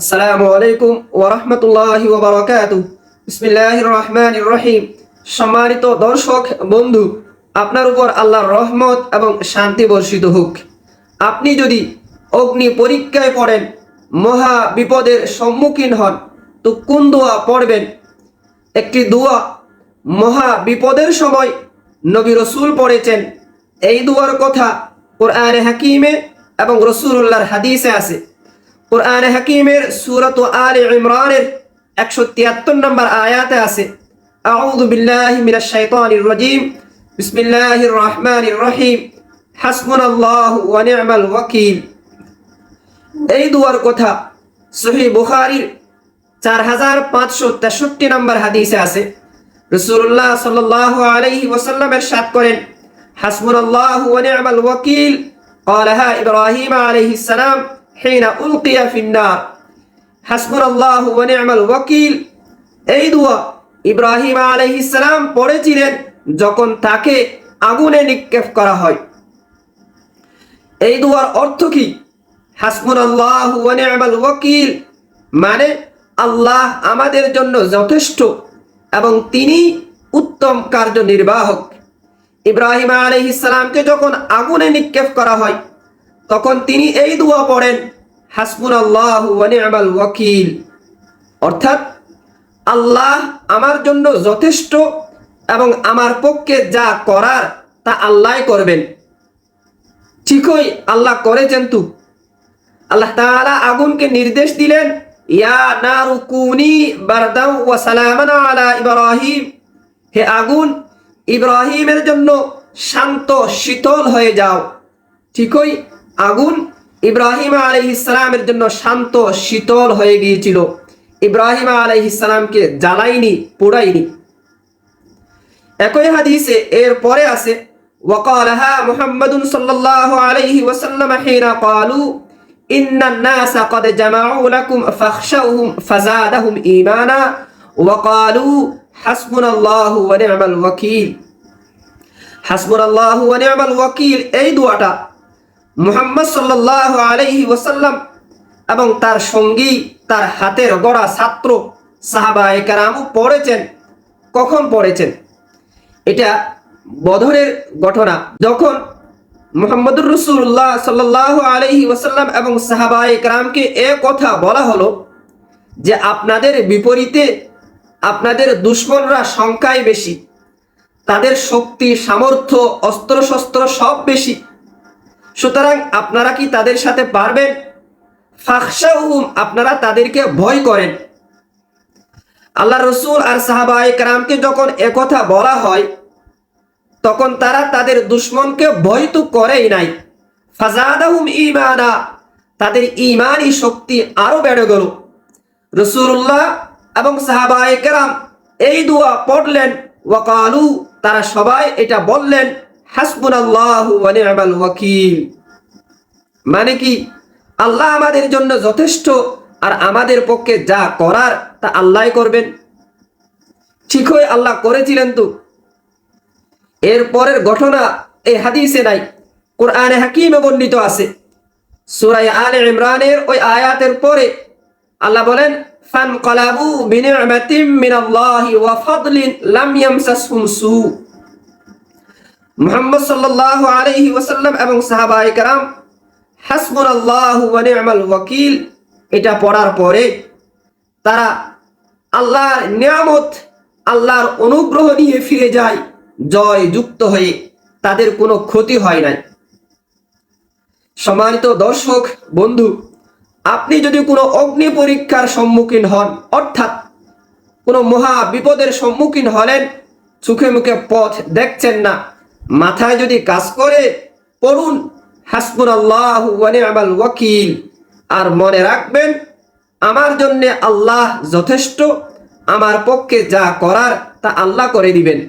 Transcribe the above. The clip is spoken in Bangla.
আসসালামু আলাইকুম ওরহমতুল্লাহি ওবরাকাতু বিসমিল্লাহির রহমানির রহিম। সম্মানিত দর্শক, বন্ধু, আপনার উপর আল্লাহর রহমত এবং শান্তি বর্ষিত হোক। আপনি যদি অগ্নি পরীক্ষায় পড়েন, মহা বিপদের সম্মুখীন হন, তো কোন দোয়া পড়বেন? একটি দোয়া মহা বিপদের সময় নবী রসুল পড়েছেন। এই দোয়ার কথা কোরআনে হাকিমে এবং রসুল্লাহর হাদিসে আছে। কোরআনে হাকিমের সুরত আল ইমরানের একশো তিয়াত্তর নম্বর আয়াতে আছে আউযু বিল্লাহি মিনাশ শাইতানির রাজিম বিসমিল্লাহির রহমানির রহিম হাসবুনাল্লাহু ওয়া নি'মাল ওয়াকিল এই দুয়ার কথা সহি বুখারির চার হাজার পাঁচশো তেষট্টি নম্বর হাদিসে আছে রসুল্লাহ সাল্লাহ আলাইহি ওয়াসাল্লামের সাত করেন হাসবুনাল্লাহু ওয়া নি'মাল ওয়াকিল قالها إبراهيم عليه السلام হেইনা উলকিয়া ফিন্নার। হাসমুল আল্লাহ আমাল ওয়াকিল। এই দোয়া ইব্রাহিম আলহিসাম পড়েছিলেন যখন তাকে আগুনে নিক্ষেপ করা হয়। এই দোয়ার অর্থ কি? হাসমুল আল্লাহ আমাল ওয়াকিল মানে আল্লাহ আমাদের জন্য যথেষ্ট এবং তিনি উত্তম কার্যনির্বাহক। ইব্রাহিম আলহিসামকে যখন আগুনে নিক্ষেপ করা হয় তখন তিনি এই দোয়া পড়েন, হাসবুনাল্লাহু ওয়া নি'মাল ওয়াকিল। অর্থাৎ, আল্লাহ আমার জন্য যথেষ্ট এবং আমার পক্ষে যা করার তা আল্লাহ করবেন। ঠিকই আল্লাহ করেছেন তু। আল্লাহ তাআলা আগুনকে নির্দেশ দিলেন, ইয়া সালামান ইব্রাহিম। হে আগুন, ইব্রাহিমের জন্য শান্ত, শীতল হয়ে যাও। ঠিকই আগুন ইব্রাহিম আলাইহিসসালামের জন্য শান্ত শীতল হয়ে গিয়েছিল ইব্রাহিম আলাইহিসসালামকে জ্বালাইনি পোড়াইনি একই হাদিসে এর পরে আছে وقالها محمد صلى الله عليه وسلم حين قالوا إن الناس قد جمعوا لكم فاخشوهم فزادهم إيمانا وقالوا حسبنا الله ونعم الوكيل حسبنا الله ونعم الوكيل এই দোয়াটা মুহাম্মদ সাল্লাল্লাহু আলাইহি ওয়াসাল্লাম এবং তার সঙ্গী, তার হাতের গড়া ছাত্র সাহাবায়ে কেরামও পড়েছেন। কখন পড়েছেন? এটা বদরের ঘটনা। যখন মোহাম্মদুর রসুল্লাহ সাল্লাহ আলহি ওসাল্লাম এবং সাহাবাই একরামকে এ কথা বলা হলো যে, আপনাদের বিপরীতে আপনাদের দুশ্মনরা সংখ্যায় বেশি, তাদের শক্তি, সামর্থ্য, অস্ত্রশস্ত্র সব বেশি। সুতরাং আপনারা কি তাদের সাথে পারবেন? আপনারা তাদেরকে ভয় করেন। আল্লাহ রসুল আর কারামকে যখন একথা বলা হয়, তখন তারা তাদের দুশ্মনকে ভয় তো করেই নাই। ফাজাদাহুম ইমানা তাদের ইমানই শক্তি আরও বেড়ে গেল। রসুল্লাহ এবং কেরাম এই দোয়া পড়লেন। ওয়াকালু, তারা সবাই এটা বললেন। মানে কি? আল্লাহ আমাদের জন্য যথেষ্ট আর আমাদের পক্ষে যা করার তা আল্লাহ করবেন। ঠিক হয়ে আল্লাহ করেছিলেন তো। এর পরের ঘটনা এই হাদিসে নাই। কোরআনে হাকিমে বর্ণিত আছে। সুরাই আলে ইমরানের ওই আয়াতের পরে আল্লাহ বলেন ফান কলাবু বিনি'মাতিম মিনাল্লাহি ওয়া ফাদলিন লাম ইয়ামসাসহুম সু। মুহাম্মদ সাল্লাল্লাহু আলাইহি ওয়াসাল্লাম এবং সাহাবায়ে কেরাম হাসবুনাল্লাহু ওয়া নি'মাল ওয়াকিল, এটা পড়ার পরে তারা আল্লাহর নিয়ামত, আল্লাহর অনুগ্রহ নিয়ে ফিরে যায় জয় যুক্ত হয়ে তাদের কোনো ক্ষতি হয় নাই। সম্মানিত দর্শক, বন্ধু, আপনি যদি কোনো অগ্নি পরীক্ষার সম্মুখীন হন, অর্থাৎ কোনো মহা বিপদের সম্মুখীন হলেন, চোখে মুখে পথ দেখছেন না মাথায় যদি কাজ করে, পড়ুন হাসপুর আল্লাহ ওয়াকিল। আর মনে রাখবেন, আমার জন্যে আল্লাহ যথেষ্ট, আমার পক্ষে যা করার তা আল্লাহ করে দিবেন।